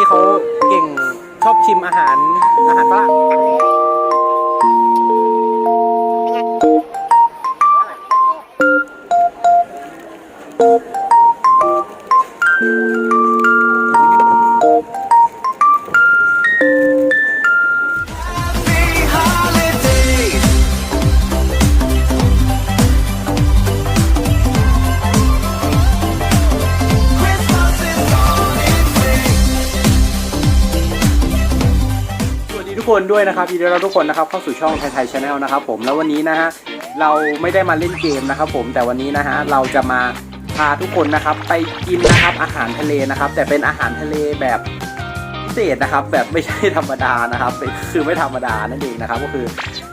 นี่เขาเก่งชอบชิมอาหารอาหารฝรั่งสวัสดีทุ คนด้วยนะครับยินดีต้อนรับทุกคนนะครับเข้าสู่ช่องไทยไทยชาแนลนะครับผมแล้ววันนี้นะฮะเราไม่ได้มาเล่นเกมนะครับผมแต่วันนี้นะฮะเราจะมาพาทุกคนนะครับไปกินนะครับอาหารทะเลนะครับ แต่เป็นอาหารทะเลแบบพิเศษนะครับ แบบไม่ใช่ธรรมดานะครับคือไม่ธรรมดานั่นเองนะครับ ก็คือ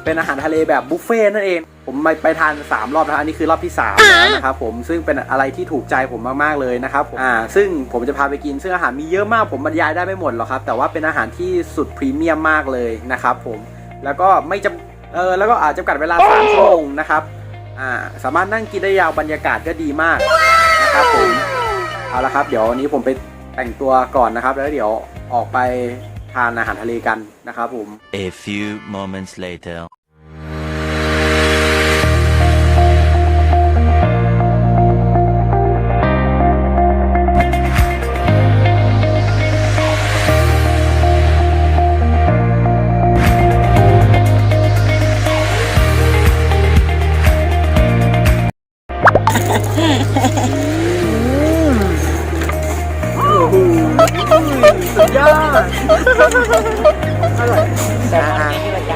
เป็นอาหารทะเลแบบบุฟเฟ่ต์นั่นเอง ผมไปไปทานสามรอบนะครับอันนี้คือรอบที่สามแล้วนะครับผมซึ่งเป็นอะไรที่ถูกใจผมมากๆเลยนะครับอ่าซึ่งผมจะพาไปกินซึ่งอาหารมีเยอะมากผมบรรยายได้ไม่หมดหรอกครับ แต่ว่าเป็นอาหารที่สุดพรีเมียมมากเลยนะครับผมแล้วก็ไม่จำเออแล้วก็อาจจะจำกัดเวลา3ชั่วโมงนะครับอ่าสามารถนั่งกินได้ยาวบรรยากาศก็ดีมากนะครับผมเอาละครับ เดี๋ยววันนี้ผมไปแต่งตัวก่อนนะครับ แล้วเดี๋ยวออกไปทานอาหารทะเลกันนะครับผม A few moments later. สุดยอดอร่อย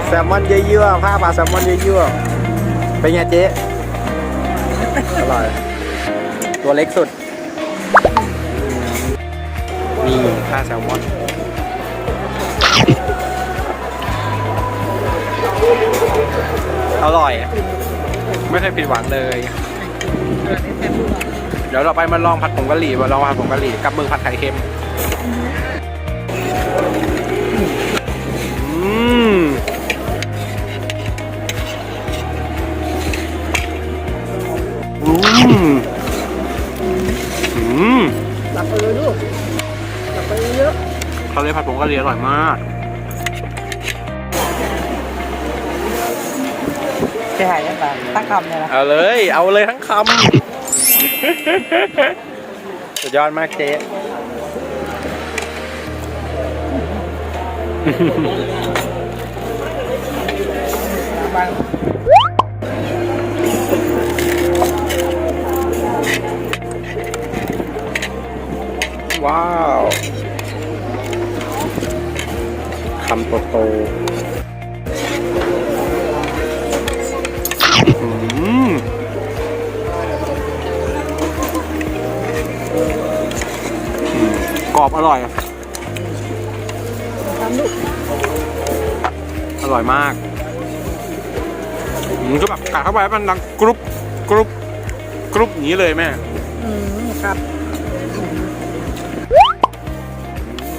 แซลมอนเยอะๆผ้าปลาแซลมอนเยอะๆเป็นไงเจ๊อร่อย ตัวเล็กสุด นี่ผ้าแซลมอนอร่อย ไม่เคยผิดหวังเลย เดี๋ยวเราไปมาลองผัดผงกะหรี่มาลองผัดผงกะหรี่กับมือผัดไข่เค็ม อืมอืมอืมหลับไปเลยลูกหลับไปเยอะทะเลผัดผงกะหรี่อร่อยมากใช่ใช่ปะตั้งคำเนี่ยนะเอาเลย เอาเลยทั้งคำ สุดยอดมากเจ๊ ว้าวคำโตโตอืมกรอบอร่อย ร่อยมากมันก็แบบกัดเข้าไปแล้วมันดังกรุบกรุบกรุบอย่างนี้เลยแม่อืมครับ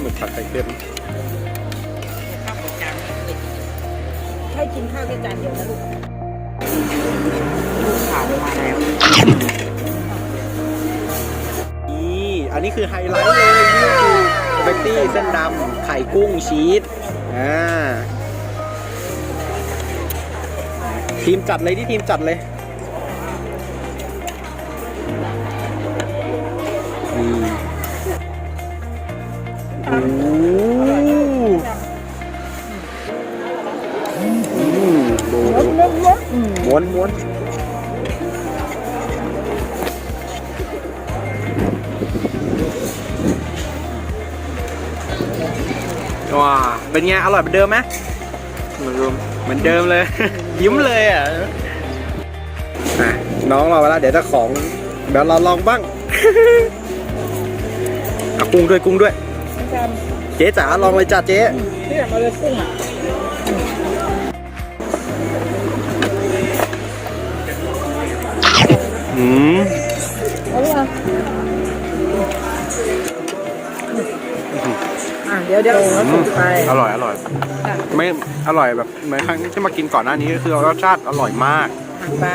หมึกผัดไข่เค็มให้กินข้าวแค่จานเดียวนะลูกลูกขาวมาแล้ว นี่ อันนี้คือไฮไลท์เลยนี่คือสปาเกตตี้เส้นดำไข่กุ้งชีสอ่า ทีมจัดเลยที่ทีมจัดเลยนี่โอ้โหอืมดูล้มล้มล้มอืมม้วนม้วนว้าเป็นไง อร่อยเหมือนเดิมไหมเหมือนเดิม เหมือนเดิมเลย ยิ้มเลยอะอะน้องรอไปแล้วเดี๋ยวจะของเดี๋ยวเราลองบ้างเอากุ้งด้วยกุ้งด้วยจานเจ๊จ๋าลองเลยจ้าเจ๊ที่แบบมาเลยกุ้งอะอืมเอาลูกอะอะเดี๋ยวเดี๋ยวเราถูกไปอร่อยอร่อยอะไม่อร่อยแบบเหมือนครั้งที่มากินก่อนหน้านี้ก็คือรสชาติอร่อยมาก หันไป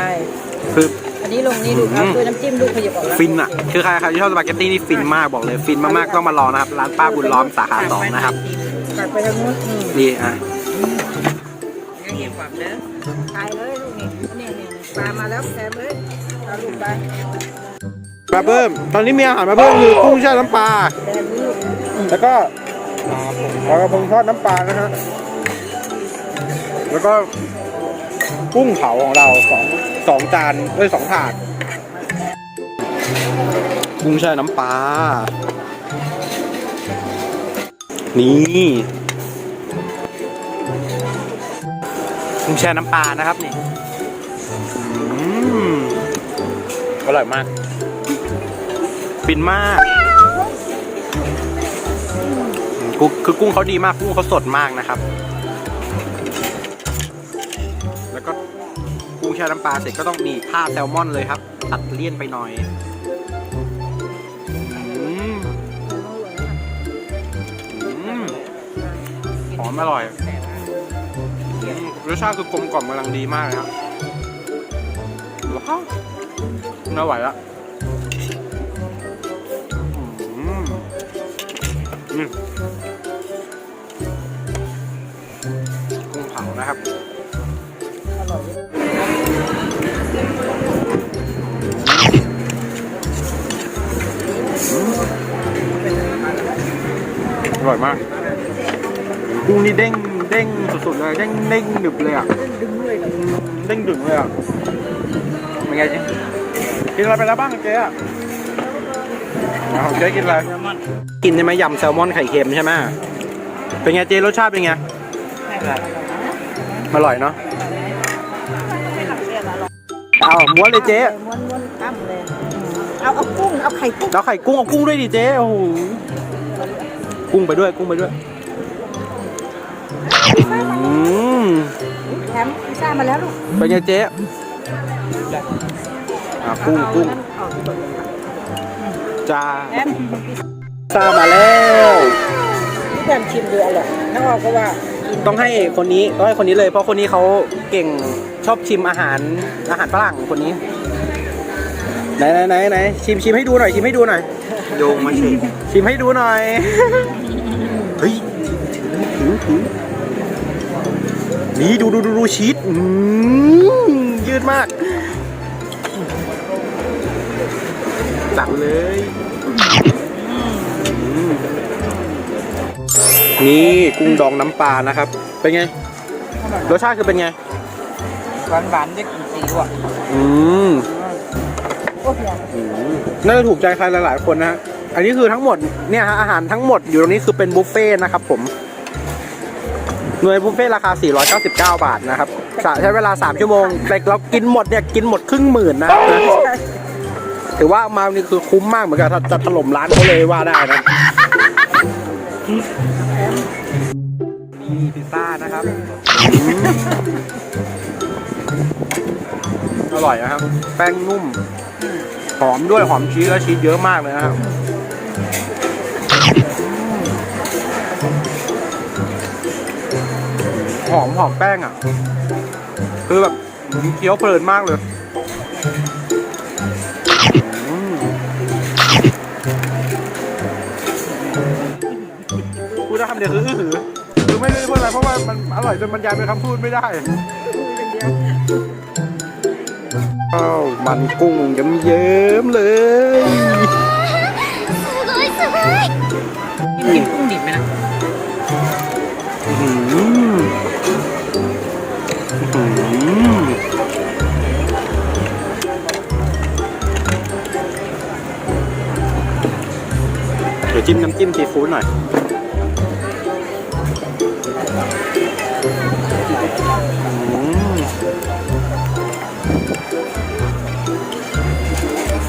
คือ อันนี้ลงนี่ลูกเอาอืม ด้วยน้ำจิ้มลูกขยับออกแล้วฟินอะ คือใครใครที่ชอบสปาเกตตี้นี่ฟินมากบอกเลย ฟินมากๆต้องมาลองนะครับ ร้านป้าบุญล้อมสาขาสองนะครับตัดไปทางนู้นอืมนี่อะยังเห็นความเด้อตายเลยลูกนี่นี่นี่ปลามาแล้วแซมเลยเอาลูกไปมาเพิ่ม ตอนนี้มีอาหารมาเพิ่มคือกุ้งแช่น้ำปลา แซมลูกแล้วก็ ปลากระพงทอดน้ำปลานะฮะ แล้วก็กุ้งเผาของเราสองสองจานเอ้ยสองถาด กุ้งแช่น้ำปลา นี่กุ้งแช่น้ำปลานะครับนี่อืมอร่อยมากฟินมาก กุ้งคือกุ้งเขาดีมากกุ้งเขาสดมากนะครับ แล้วก็กุ้งแช่น้ำปลาเสร็จก็ต้องมีผ้าแซลมอนเลยครับ ตัดเลี่ยนไปหน่อยหอมอร่อยรสชาติคือกลมกล่อมกำลังดีมากเลยครับว้าวไม่ไหวละ นะครับอร่อยอร่อยมากกุ้งนี่เด้งเด้งสุดๆเลยเด้งเด้งดึบเลยอะดึงเลยเหรอเด้งดึงเลยอะเป็นไงเจ๊กินอะไรไปแล้วบ้างเจ๊อะอะของเจ๊กินอะไรกินใช่ไหมยำแซลมอนไข่เค็มใช่ไหมเป็นไงเจ๊รสชาติเป็นไง อร่อยเนาะไม่หลังเรียนอร่อยเอาม้วนเลยเจ๊ม้วนม้วนอ้ำเลยเอาเอากุ้งเอาไข่กุ้งแล้วไข่กุ้งเอากุ้งด้วยดิเจ๊โอ้โหกุ้งไปด้วยกุ้งไปด้วยอืมแถมพิซซ่ามาแล้วลูกเป็นไงเจ๊อะกุ้งกุ้งเอาที่บนเลยจ้าแถมซามาแล้วพี่แถมชิมดูอร่อยน้องออกก็ว่ากิน ต้องให้คนนี้ต้องให้คนนี้เลย เพราะคนนี้เขาเก่งชอบชิมอาหารอาหารฝรั่งคนนี้ไหนไหนไหนไหนชิมชิมให้ดูหน่อยชิมให้ดูหน่อยโยงมาสิชิมให้ดูหน่อยเฮ้ยถือถือนี่ดูดูดูดูชีสอืมยืดมากจัดเลย นี่กุ้งดองน้ำปลานะครับ เป็นไง รสชาติคือเป็นไง หวานหวานๆได้กลิ่นซีอิ๊วอะอืมโอ้โหอืมน่าจะถูกใจใครหลาย ๆ คนนะฮะอันนี้คือทั้งหมดเนี่ยฮะอาหารทั้งหมดอยู่ตรงนี้คือเป็นบุฟเฟ่ต์นะครับผมหน่วยบุฟเฟ่ต์ราคา 499 บาทนะครับจะใช้เวลา 3 ชั่วโมงแต่เรากินหมดเนี่ยกินหมดครึ่งหมื่นนะครับนะถือว่ามานี่คือคุ้มมากเหมือนกันถ้าจะถล่มร้านเขาเลยว่าได้นะ นี่พิซซ่านะครับอืมอร่อยนะครับ แป้งนุ่ม หอมด้วยหอมชีสและชีสเยอะมากเลยนะครับหอมหอมแป้งอะ คือแบบเคี้ยวเพลินมากเลย เดียคืออื้อหือคือไม่ได้พูดอะไรเพราะว่ามันอร่อยจนบรรยายเป็นคำพูดไม่ได้อ้าวมันกุ้งเยิ้มๆเลยกินกุ้งดิบไหมนะอื้อหืออื้อหือเดี๋ยวจิ้มน้ำจิ้มซีฟู้ดหน่อย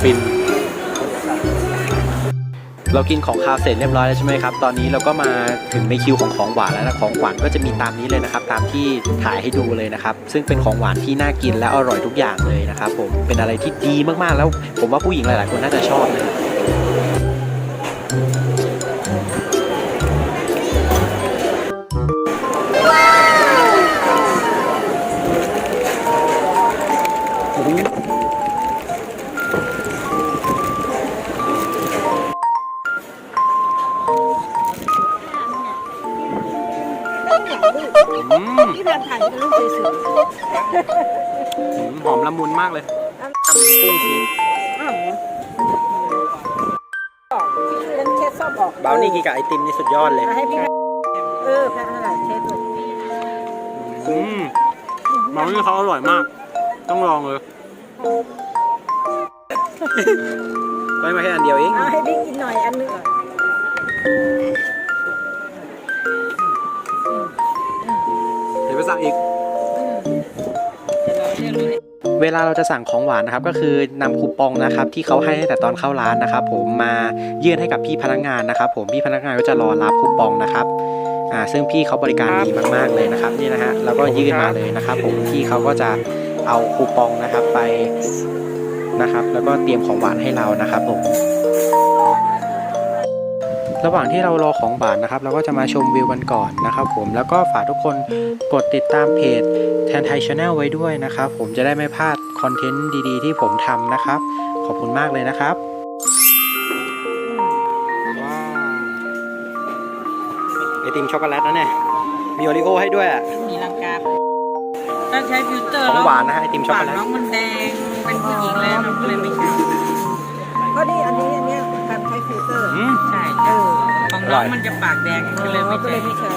ฟิน เรากินของคาวเสร็จเรียบร้อยแล้วใช่ไหมครับ ตอนนี้เราก็มาถึงในคิวของของหวานแล้วนะ ของหวานก็จะมีตามนี้เลยนะครับ ตามที่ถ่ายให้ดูเลยนะครับ ซึ่งเป็นของหวานที่น่ากินและอร่อยทุกอย่างเลยนะครับผม เป็นอะไรที่ดีมากๆ แล้ว ผมว่าผู้หญิงหลายๆ คนน่าจะชอบนะครับากเลยทำกุ้งชีสอ้าวบอกพี่เล่นเชฟชอบบอกบราวนี่กินกับไอติมนี่สุดยอดเลย มาให้พี่เออแพ้เท่าไหร่เชฟดูอืมบราวนี่เขาอร่อยมาก ต้องลองเลยได้มาแค่อันเดียวเองเอาให้พี่กินหน่อยอันนึงเดี๋ยวไปสั่งอีก เวลาเราจะสั่งของหวานนะครับก็คือนำคูปองนะครับที่เขาให้ตั้งแต่ตอนเข้าร้านนะครับ ผมมายื่นให้กับพี่พนักงานนะครับ ผมพี่พนักงานก็จะรอรับคูปองนะครับอ่าซึ่งพี่เขาบริการดีมากๆเลยนะครับนี่นะฮะแล้วก็ยื่นมาเลยนะครับ ผมพี่เขาก็จะเอาคูปองนะครับไปนะครับ แล้วก็เตรียมของหวานให้เรานะครับผม ระหว่างที่เรารอของหวานนะครับ เราก็จะมาชมวิวกันก่อนนะครับ ผมแล้วก็ฝากทุกคนกดติดตามเพจแทนไทยชาแนลไว้ด้วยนะครับ ผมจะได้ไม่พลาดคอนเทนต์ดีๆ ที่ผมทำนะครับ ขอบคุณมากเลยนะครับว้าวไอติมช็อกโกแลตนะเนี่ยมีโอริโอให้ด้วยอะมีลังกาถ้าใช้ฟิลเตอร์ของหวานนะฮะไอติมช็อกปาโกกแลตน้องมันแดงเป็นผู้หญิงแล้วมันก็เลยไม่ใช่ก็นี่อันนี้ ฟิลเตอร์อืมใช่เออของน้องมันจะปากแดงก็เลยไม่ใช่ไม่ใช่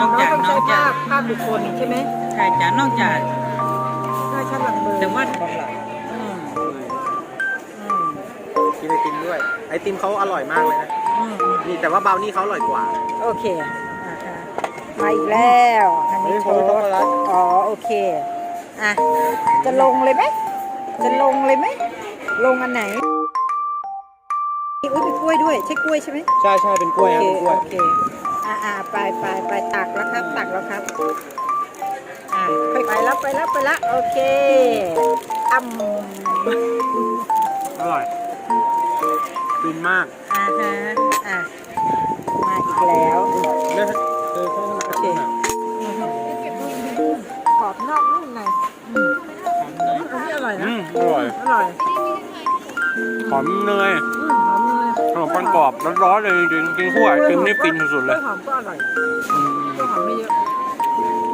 นอกจากน้องจะภาพบุคคลใช่ไหมใช่จ้ะนอกจากหน้าชั้นหลังเบอร์แต่ว่าอืมอืมกินไอติมด้วย ไอติมเขาอร่อยมากเลยนะ อืมอืมนี่แต่ว่าบราวนี่เขาอร่อยกว่า โอเคอ่าฮะมาอีกแล้วอันนี้โชว์ช็อกโกแลตอ๋อโอเคอะจะลงเลยไหมจะลงเลยไหมลงอันไหน อุ้ยเป็นกล้วยด้วย ใช่กล้วยใช่ไหมใช่ใช่เป็นกล้วยโอครับเคเป็นกล้วย โอเคอ่าอ่าไปไปไปตักแล้วครับ ตักแล้วครับอ่าไปแล้วไปแล้วไปแล้วโอเคอ่ำอร่อยฟินมากอ่าฮะอะมาอีกแล้วเนี่ยเออเขามาโอเค กรอบนอกนุ่มในอืมอันนี้อร่อยอืนะมอร่อยอร่อยหอมเนยอืมหอมเลย ขนมปังกรอบร้อนๆเลยจริงๆกินคู่ไอติมนี่ฟินสุดๆเลยหอมก็อร่อยอืมกล้วยหอมไม่เยอะ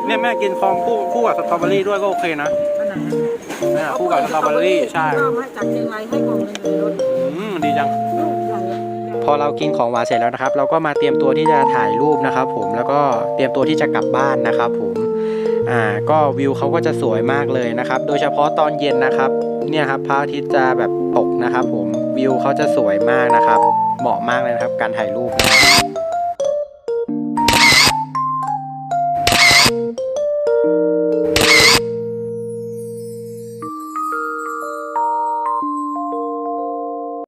เนี่ยแม่กินคอมคู่คู่กับสตรอเบอรี่ด้วยก็โอเคนะอันไหนเนี่ยคู่กับสตรอเบอรี่ใช่ชอบให้จากเชียงรายให้กล่องหนึงในรถอืมดีจังลูกใหญ่พอเรากินของหวานเสร็จแล้วนะครับ เราก็มาเตรียมตัวที่จะถ่ายรูปนะครับ ผมแล้วก็เตรียมตัวที่จะกลับบ้านนะครับ ผมอ่าก็วิวเขาก็จะสวยมากเลยนะครับ โดยเฉพาะตอนเย็นนะครับ เนี่ยครับพระอาทิตย์จะแบบตกนะครับ ผม วิวเขาจะสวยมากนะครับ เหมาะมากเลยนะครับ การถ่ายรูปนะ